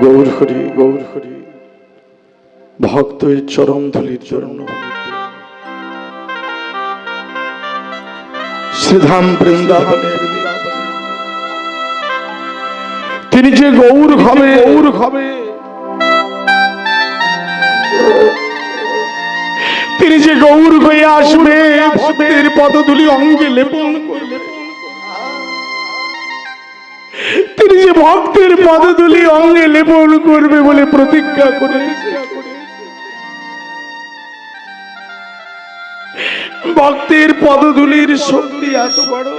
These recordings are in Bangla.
গৌর হরি গৌর হরি। ভক্ত এই চরম ধুলির জন্য। শ্রীধাম বৃন্দাবনের তিনি যে গৌর হবে গৌর হবে। তিনি যে গৌর হয়ে আসবে। ভক্তের পদধূলি অঙ্গে লেপন করবে। তিনি যে ভক্তের পদধূলি অঙ্গে লেপন করবে বলে প্রতিজ্ঞা করেছে। ভক্তের পদধূলির শক্তি এত বড়।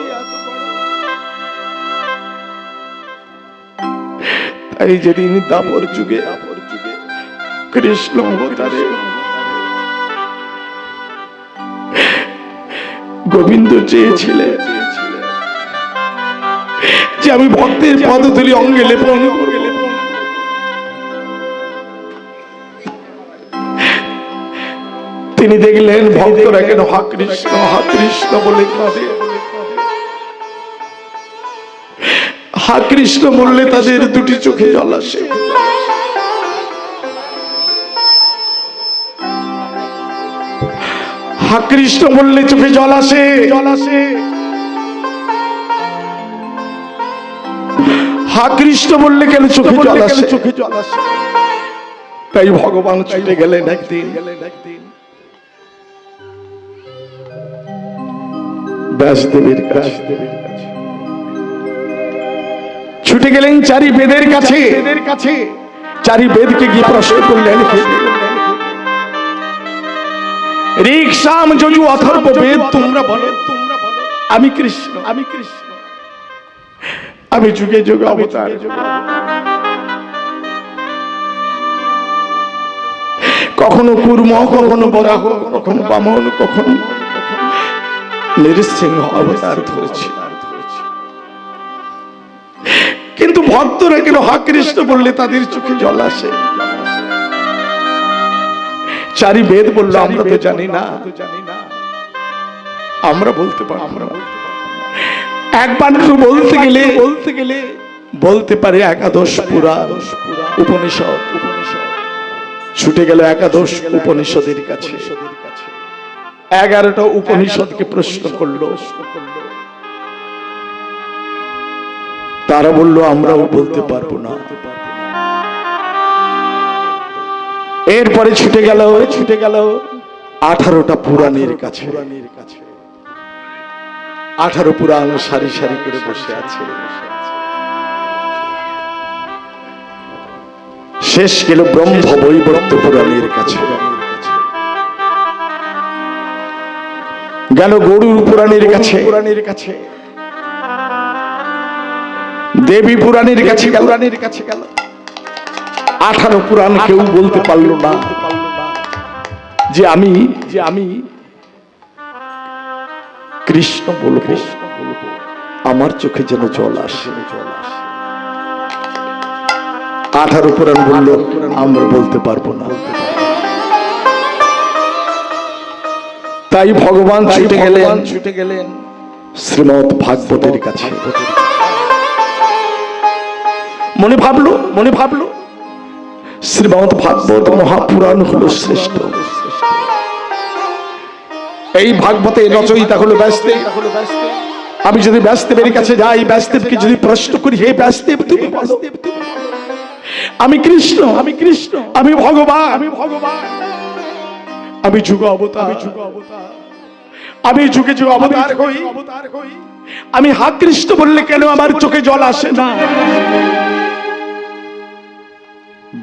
তাই যেদিন দাপর যুগে দাপর যুগে কৃষ্ণ অবতারে গোবিন্দ চেয়েছিলেন যে আমি ভক্তের পদধূলি অঙ্গে লেপন। তিনি দেখলেন ভক্তরা কেন হা কৃষ্ণ হা কৃষ্ণ বলে হা কৃষ্ণ বললে তাদের দুটি চোখে জল আসে। হা কৃষ্ণ বললে চোখে জল আসে জল আসে। হা কৃষ্ণ বললে কেন চোখে জল আসে? চোখে জল আসে? তাই ভগবান ছুটে গেলেন একদিন। ব্যাসদেবের ব্যাসদেবের কাছে। ছুটে গেলেন চারি বেদের কাছে। বেদের কাছে। চারি বেদকে গিয়ে প্রশ্ন করলেন ঋক সাম যজু অথর্ব বেদ তোমরা বলো তোমরা বলো। আমি কৃষ্ণ। আমি কৃষ্ণ। আমি যুগে যুগে অবতার। কখনো কুর্ম কখনো বরাহ কখনো বামন কখনো নৃসিংহ অবতার ধরেছি। কিন্তু ভক্তরা কেন হা কৃষ্ণ বললে তাদের চোখে জল আসে? চারি বেদ বলল আমরা তো জানি না। আমরা বলতে পারব আমরা বলতে পারব না। একবার বলতে গেলে বলতে গেলে, বলতে পারে একাদশ পুরাণ উপনিষদ উপনিষদ। ছুটে গেল একাদশ উপনিষদের কাছে। এগারোটা উপনিষদকে প্রশ্ন করল। তারা বলল, আমরাও বলতে পারব না। এরপরে ছুটে গেল ছুটে গেল আঠারোটা পুরাণের কাছে। আঠারো পুরাণ সারি সারি করে বসে আছে। শেষ গেল ব্রহ্ম বৈবর্ত পুরাণের কাছে। গেল গরুর পুরাণের কাছে। পুরাণের কাছে দেবী পুরাণের কাছে গেল। রানীর কাছে গেল আঠারো পুরাণ কেউ বলতে পারল না যে আমি যে আমি কৃষ্ণ বলব আমার চোখে যেন জল আসে। আঠারো পুরাণ বলল আমরা বলতে পারব না। তাই ভগবান ছুটে গেলেন ছুটে গেলেন। শ্রীমৎ ভাগবতের কাছে। মনে ভাবলো মনে ভাবলো শ্রীমৎ ভাগবত মহাপুরাণ হলো শ্রেষ্ঠ। এই ভাগবতে রচয়িতা হলো ব্যাসদেব আমি যদি ব্যাসদেবের কাছে যাই ব্যাসদেবকে যদি প্রশ্ন করি হে ব্যাসদেব তুমি আমি কৃষ্ণ আমি কৃষ্ণ আমি ভগবান আমি ভগবান। আমি যুগ অবতার আমি যুগ অবতার। আমি যুগে যুগ অবতার হই অবতার হই। আমি হা কৃষ্ণ বললে কেন আমার চোখে জল আসে না?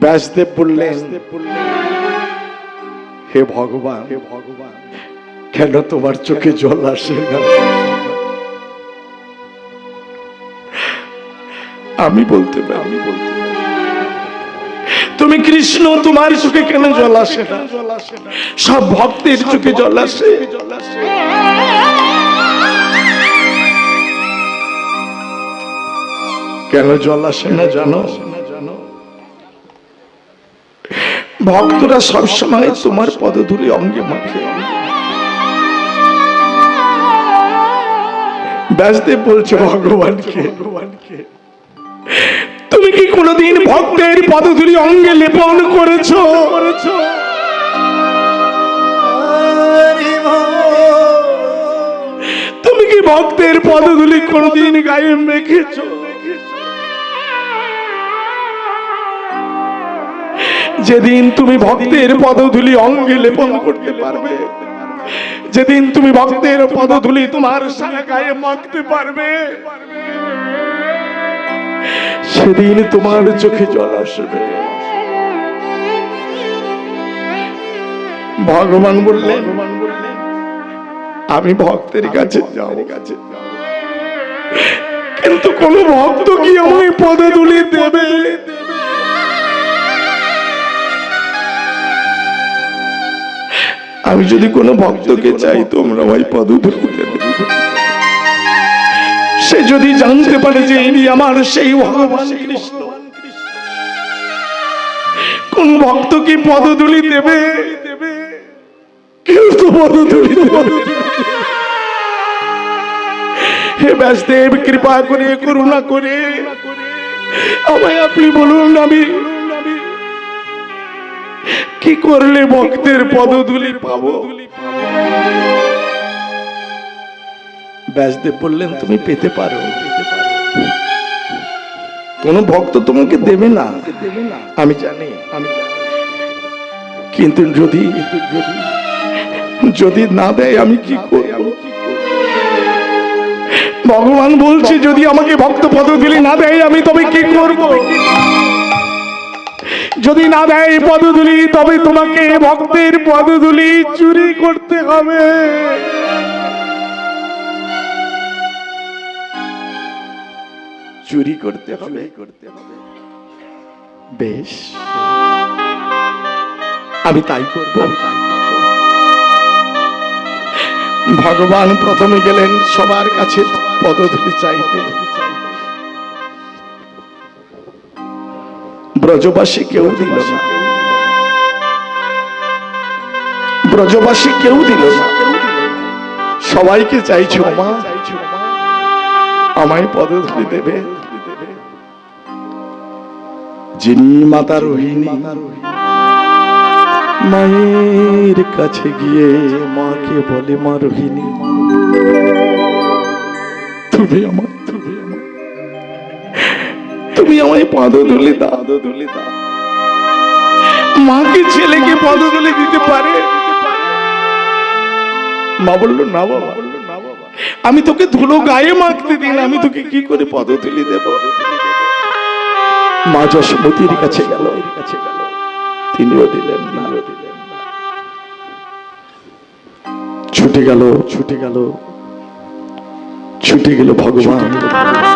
ব্যাসদেব বললেন হে ভগবান হে ভগবান। কেন তোমার চোখে জল আসে না? আমি বলতে পারি। আমি বলতে তুমি কৃষ্ণ, তোমার চোখে কেন জল আসে না? সব ভক্তের চোখে জল আসে। কেন জল আসে না জানো? ভক্তরা সবসময় তোমার পদ পদধূলি অঙ্গে মাখে। ব্যাসদেব বলছে ভগবানকে। ভগবানকে তুমি কি কোনোদিন ভক্তের পদধূলি অঙ্গে লেপন করেছ করেছ? তুমি কি ভক্তের পদধূলি কোনোদিন গায়ে মেখেছো? যেদিন তুমি ভক্তের পদধূলি অঙ্গে লেপন করতে পারবে যেদিন তুমি ভক্তের পদধূলি তোমার সারা গায়ে মাখতে পারবে, সেদিন তোমার চোখে জল আসবে। ভগবান বললেন, আমি ভক্তের কাছে যাও কাছে কিন্তু কোন ভক্ত কি আমায় পদধূলি আমি যদি কোনো ভক্তকে চাই তোমরা ওই দেবে। সে যদি জানতে পারে যে ইনি আমার সেই ভগবান কৃষ্ণ কোন ভক্ত কি পদধূলি দেবে? কেউ তো পদধূলি দেবে। হে ব্যাসদেব কৃপা করে করুণা করে আমায় আপনি বলুন আমি কি করলে ভক্তের পদধূলি পাবো? ব্যাসদেব বললেন তুমি পেতে পারো। কোন ভক্ত তোমাকে দেবে না। আমি জানি। আমি কিন্তু যদি যদি না দেয় আমি কি করব? ভগবান বলছে যদি আমাকে ভক্ত পদধূলি না দেয় আমি তবে কি করব? যদি না দেয় পদধূলি, তবে তোমাকে ভক্তের পদধূলি চুরি করতে হবে। চুরি করতে হবে। করতে হবে বেশ। আমি তাই করব। ভগবান প্রথমে গেলেন সবার কাছে পদধূলি চাইতে। ব্রজবাসী কেউ দিল না। ব্রজবাসী কেউ দিল না। সবাইকে চাইছো মা, আমায় পদধূলি দেবে। যিনি মাতা রোহিণী, মায়ের কাছে গিয়ে মাকে বলে মা রোহিণী, তুমি আমার তুমি আমায় পদধূলি দাও। ধুলি দাও মাকে, ছেলেকে পদধূলি দিতে পারে? মা বলল, না বাবা, আমি তোকে ধুলো গায়ে মাখতে দিন আমি তোকে কি করে পদধূলি দেব? মা যশোমতির কাছে গেল। তিনিও দিলেন না। ছুটে গেল ছুটে গেল। ছুটে গেল ভগবান।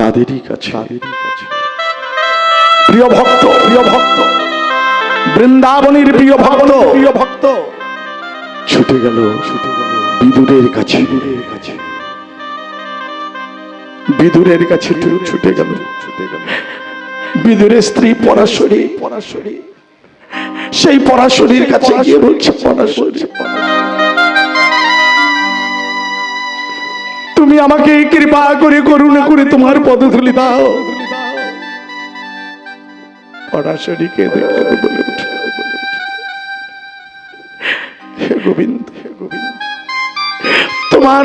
তাদেরই কাছে। প্রিয় ভক্ত প্রিয় ভক্ত বৃন্দাবনের প্রিয় ভক্ত প্রিয় ভক্ত। ছুটে গেল ছুটে গেল বিদুরের কাছে। বিদুরের কাছে। বিদুরের কাছে ছুটে গেল ছুটে গেল। বিদুরের স্ত্রী পরাশরী। পরাশরী। সেই পরাশরীর কাছে গিয়ে বলছে পরাশরী পরাশরী। তুমি আমাকে কৃপা করে করুণা করে তোমার পদধূলি দাও। দেখে বলে উঠল, হে গোবিন্দ হে গোবিন্দ তোমার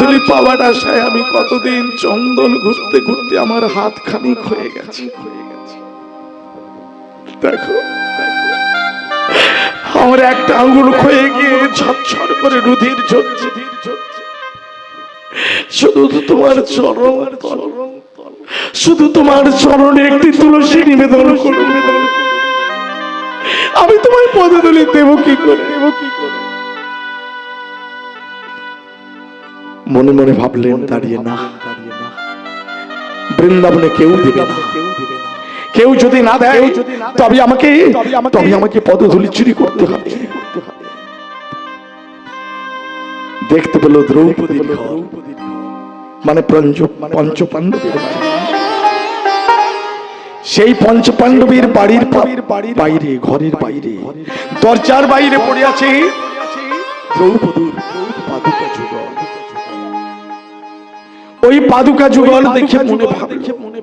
ধুলি পাওয়ার আশায় আমি কতদিন চন্দন ঘুরতে ঘুরতে আমার হাত খানিক হয়ে গেছে। দেখো আমার একটা আঙ্গুল ক্ষয়ে গিয়ে ঝরঝর করে রুধির ঝরছে। শুধু তোমার চরণ, শুধু তোমার চরণে একটি তুলসী নিবেদন করুন আমি তোমার পদধূলি দেব কি করে দেব কি করে? মনে মনে ভাবলেন, দাঁড়িয়ে না। বৃন্দাবনে কেউ দেবে না। কেউ যদি না দেয়, তবে আমাকে তবে আমাকে পদধূলি চুরি করতে হবে। দেখতে পেল দ্রৌপদীর ঘর। মানে সেই পঞ্চ পাণ্ডবের বাড়ির বাড়ির বাইরে, ঘরের বাইরে। দরজার বাইরে পড়ে আছে ওই পাদুকা যুগল দেখে মনে মনে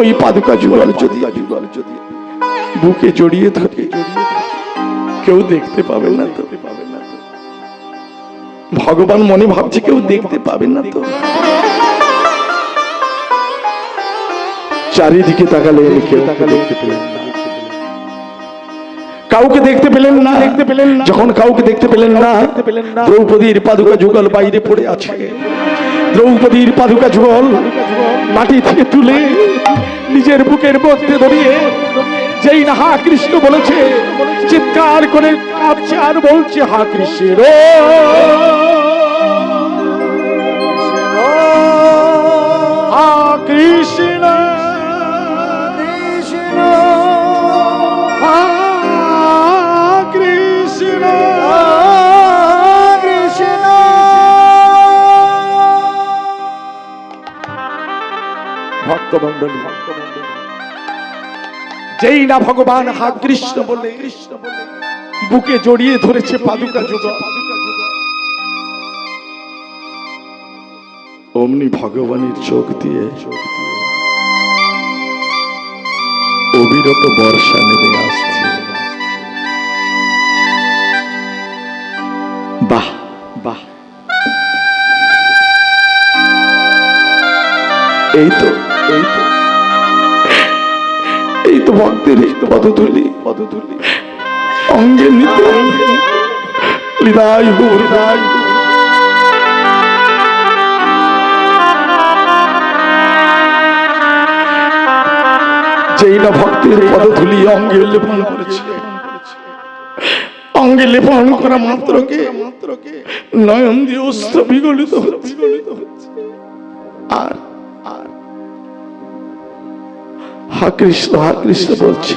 ওই পাদুকা যুগল যদি যুগল যদি বুকে জড়িয়ে থাকে, কেউ দেখতে পাবে না পাবে ভগবান মনে ভাবছে কেউ দেখতে পাবে না তো। চারিদিকে তাকালেন কেউ দেখতে পেলেন কাউকে দেখতে পেলেন না। দেখতে পেলেন যখন কাউকে দেখতে পেলেন না দেখতে পেলেন না, দ্রৌপদীর পাদুকা যুগল বাইরে পড়ে আছে। দ্রৌপদীর পাদুকা যুগল মাটি থেকে তুলে নিজের বুকের মধ্যে ধরিয়ে যেই না হা কৃষ্ণ বলেছে চিৎকার করে কাঁপছে আর বলছে হা কৃষ্ণ হা কৃষ্ণ হা কৃষ্ণ ভক্তমন্ডলী যেই না ভগবান হা কৃষ্ণ বলে কৃষ্ণ বলে বুকে জড়িয়ে ধরেছে পাদুকা যুগ অমনি ভগবানের চোখ দিয়ে অবিরত বর্ষা নেমে আসছে। বাহ বাহ। এই তো এই তো। ভক্তের পদতুলি পদতুলি অঙ্গে যেই না ভক্তের অঙ্গে লেপন করেছে। অঙ্গে লেপন করা মাত্রকে মাত্রকে নয়ন দিয়ে অস্ত্র বিগলিত হা কৃষ্ণ হা কৃষ্ণ বলছে।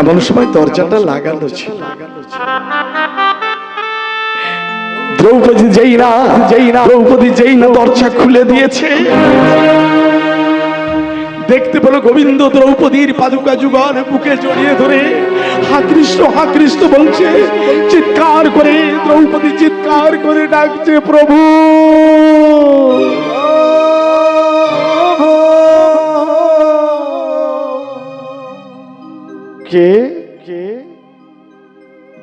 এমন সময় দরজাটা লাগানো ছিল। দ্রৌপদী যেই না যেই না, দ্রৌপদী যেই না দরজা খুলে দিয়েছে। দেখতে পেল গোবিন্দ দ্রৌপদীর পাদুকা যুগল বুকে জড়িয়ে ধরে। হা কৃষ্ণ হা কৃষ্ণ বলছে, চিৎকার করে, দ্রৌপদী চিৎকার করে ডাকছে, প্রভু! কে? কে?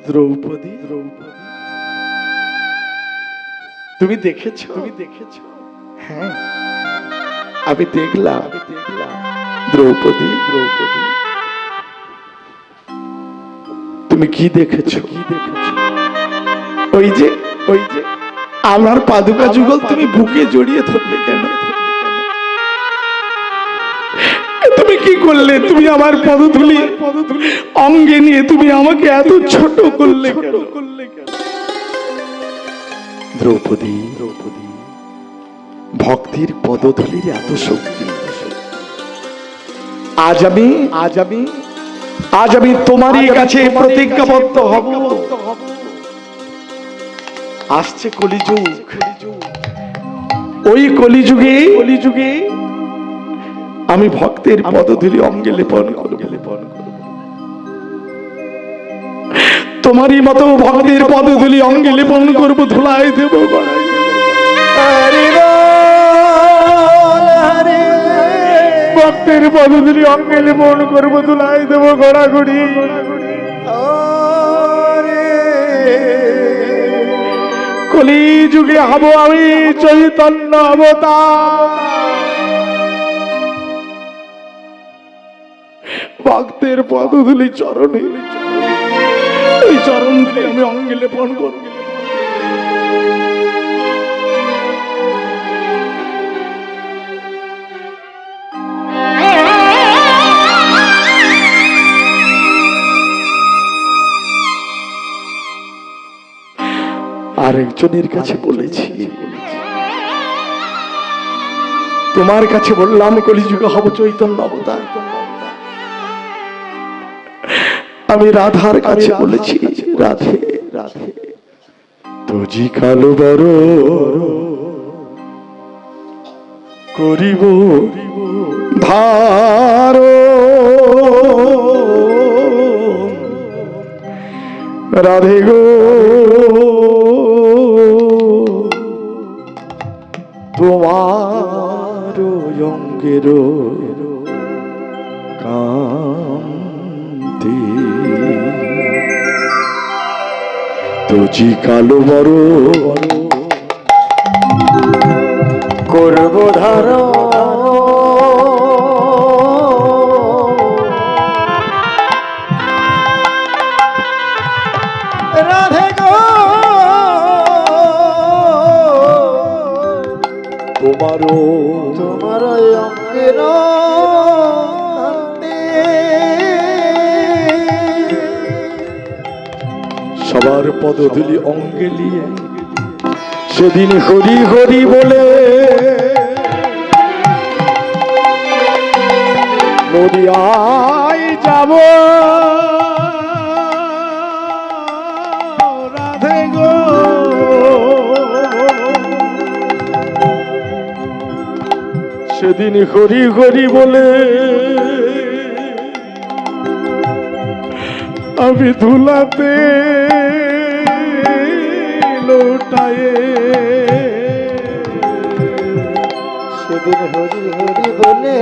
দ্রৌপদী। দ্রৌপদী তুমি দেখেছ? তুমি দেখেছ? হ্যাঁ। আমি দেখলাম। আমি দেখলাম দ্রৌপদী। দ্রৌপদী তুমি কি দেখেছ? কি দেখেছ ওই যে ওই যে আমার পাদুকা যুগল তুমি বুকে জড়িয়ে ধরলে কেন? তুমি কি করলে? তুমি আমার পদধুলি। অঙ্গে নিয়ে তুমি আমাকে এত ছোট করলে দ্রৌপদী দ্রৌপদী। ভক্তির পদধূলির এত শক্তি। আজ আমি আজ আমি আজ আমি তোমারই কাছে প্রতিজ্ঞাবদ্ধ হব। আসছে কলিযুগ। ওই কলিযুগে কলিযুগে আমি ভক্তের পদধূলি অঙ্গে লেপন করব। তোমারই মতো ভক্তের পদধূলি অঙ্গে লেপন করব ধুলাই দেব গড়াই ভক্তের পদধূলি অঙ্গে লেপন করব ধুলাই দেব গড়াগড়ি কলি যুগে হব আমি চৈতন্য অবতার। ভক্তের পদধূলি চরণে। এই চরণ দিলে আমি অঙ্গে লেপন করব। আরেকজনের কাছে বলেছি, তোমার কাছে বললাম, কলিযুগে হব চৈতন্য অবতার। আমি রাধার কাছে বলেছি, রাধে রাধে। তুজি কালো বড় করিব, ধার। রাধে গো। তোমার অঙ্গের তুজি কালো বড়। করব ধারা। রাধে গো। তোমারও তোমার পদধূলি অঙ্গে নিয়ে সেদিন হরি হরি বলে, নদিয়ায় যাব। সেদিন হরি হরি বলে, আমি ধুলাতে লোটায়ে সেদিন হরি হরি বলে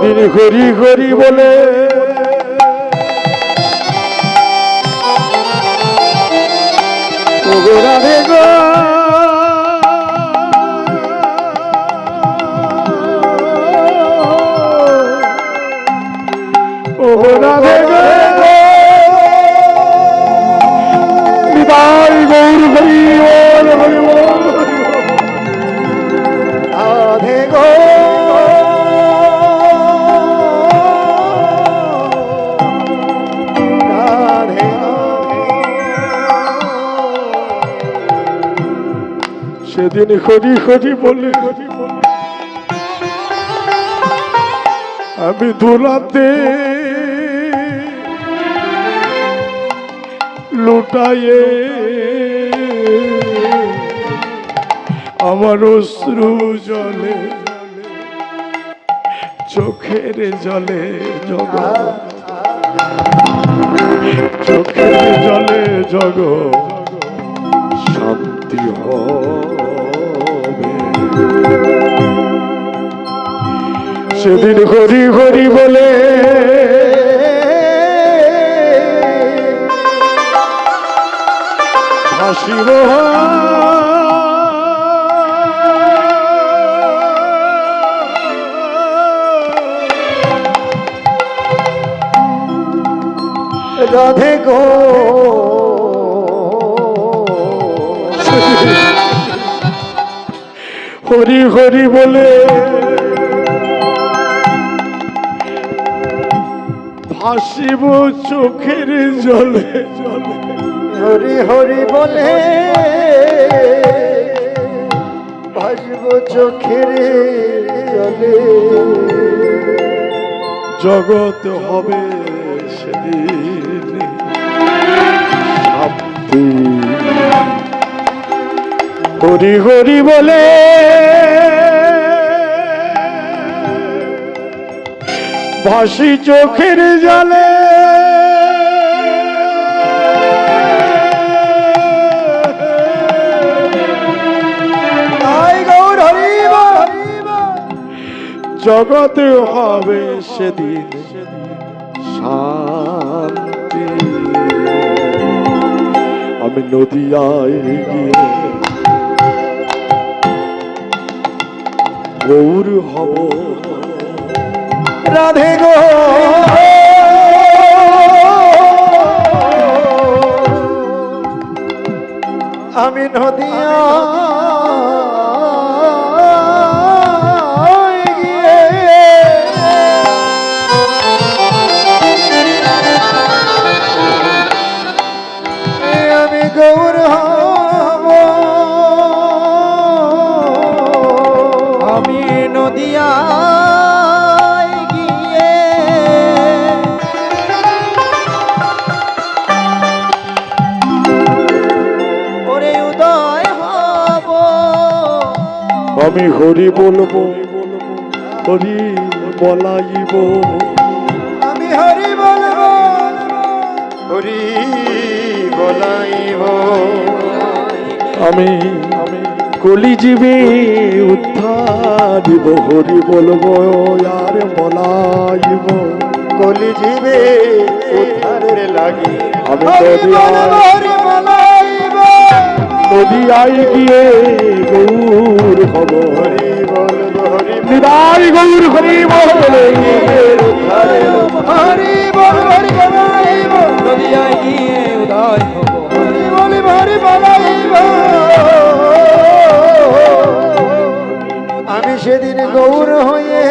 সেদিন হরি হরি বলে। সেদিন হরি হরি বলে হরি আমি দোলাতে লুটাইয়ে আমার অশ্রু জলে, চোখের জলে জগ চোখের জলে জগ শান্তি হবে সেদিন হরি হরি বলে। রাধে গো। হরি হরি বলে। ভাসিব চোখের জলে জলে। হরি হরি বলে ভাসব চোখের জলে। জগৎ হবে সেদিন। হরি হরি বলে ভাসি চোখের জলে। জগতে হবে সেদিন শান্তি। আমি নদিয়ায় গিয়ে গৌর হব। রাধে গো। আমি নদিয়া নদিয়ায় গিয়ে। ওরে উদয় হব। আমি হরি বলব হরি বলাইব। আমি হরি বলব হরি বলাইব আমি কলিজীবে উদ্ধারিব হরি বলব আর বলাইব কলি জীবে উদ্ধারের লাগি। আমি নদিয়ায় গিয়ে গৌর হব। হরি বলব হরি গৌর হরি বলে হরি বল হরি বলাইব গিয়ে উদয় হব। হরি বলিব হরি বলাইব সেদিন গৌর হয়ে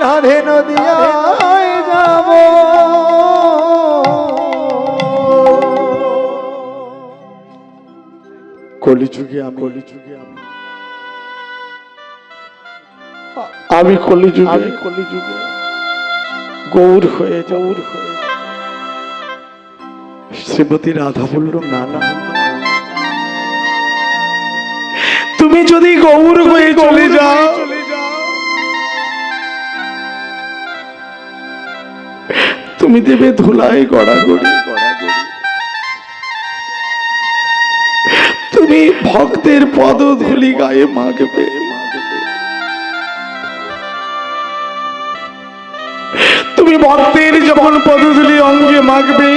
রাধে নদিয়ায় যাব। কলিযুগে আমি কলিযুগে আমি আমি কলিযুগে আমি কলিযুগে গৌর হয়ে গৌর হয়ে শ্রীমতী রাধা বলল না না তুমি যদি গৌর হয়ে চলে যাও। তুমি দেবে ধুলাই গড়াগড়ি। তুমি ভক্তের পদধূলি গায়ে মাগবে মাগবে তুমি ভক্তের যখন পদধূলি অঙ্গে মাগবে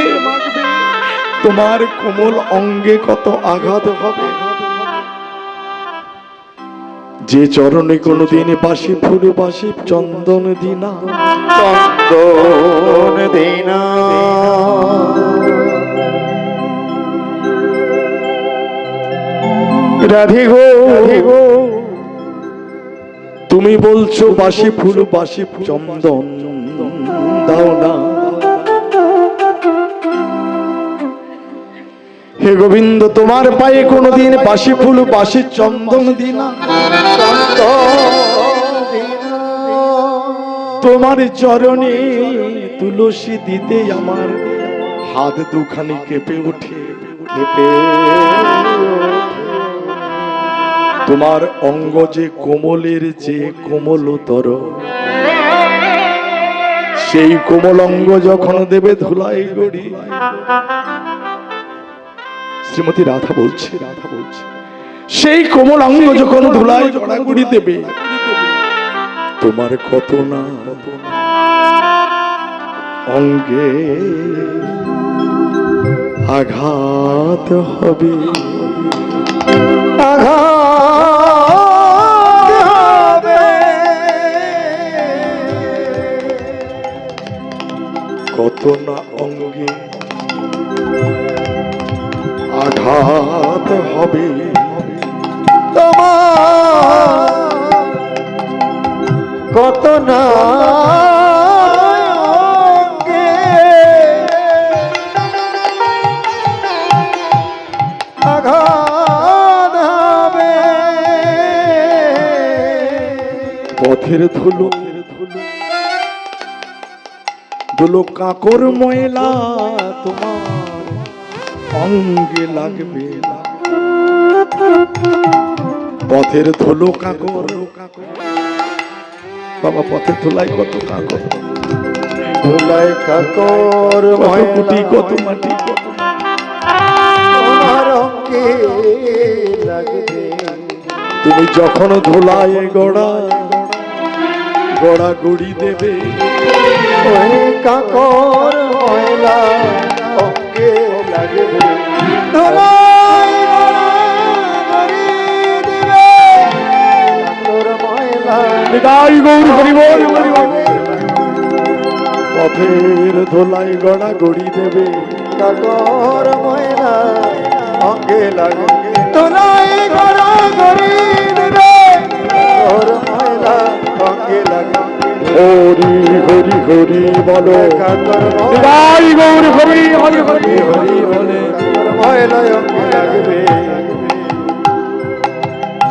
তোমার কোমল অঙ্গে কত আঘাত হবে? যে চরণে কোনোদিন বাসি ফুল বাসি চন্দন দিনা। চন্দন দিনা। রাধে গো। রাধে গো। তুমি বলছো বাসি ফুল বাসি চন্দন দাও না। হে গোবিন্দ, তোমার পায়ে কোনোদিন পাশি ফুল পাশি চন্দন দিনা। তোমার চরণে তুলসী দিতে আমার হাত দুখানি কেঁপে ওঠে, কেঁপে তোমার অঙ্গ যে কোমলের, যে কোমলতর, সেই কোমল অঙ্গ যখন দেবে ধুলাই গড়ি শ্রীমতী রাধা বলছে রাধা বলছে সেই কোমল অঙ্গ যখন ধুলাই গড়াগড়ি দেবে তোমার কত না অঙ্গে আঘাত হবে। আঘাত হবে। কত না অঙ্গে আঘাত হবে। তোমার কত না পথের ধুলো ধুলো কাকর ময়লা। অঙ্গে লাগবে। পথের ধুলো কাকর বাবা পথের ধুলাই কত কাকর ধুলাই কাকর কুটি কত মাটি? তুমি যখন ধুলায় গড়া গড়া গড়ি দেবে। কাকর ময়লা অঙ্গে লাগবে গৌর হরিবল। পথের ধোলাই গড়া গড়ি দেবে। কাকর ময়লা অঙ্গে লাগে। তোলাই গড়ি হরি হরি হরি বলো। নিতাই গৌর হরি হরি হরি। বলে ময়লা অঙ্গে লাগবে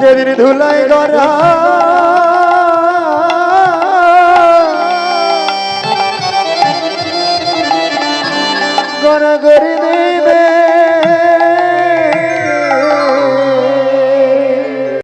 যেদিন ধুলাই গড়া গড়া গড়ি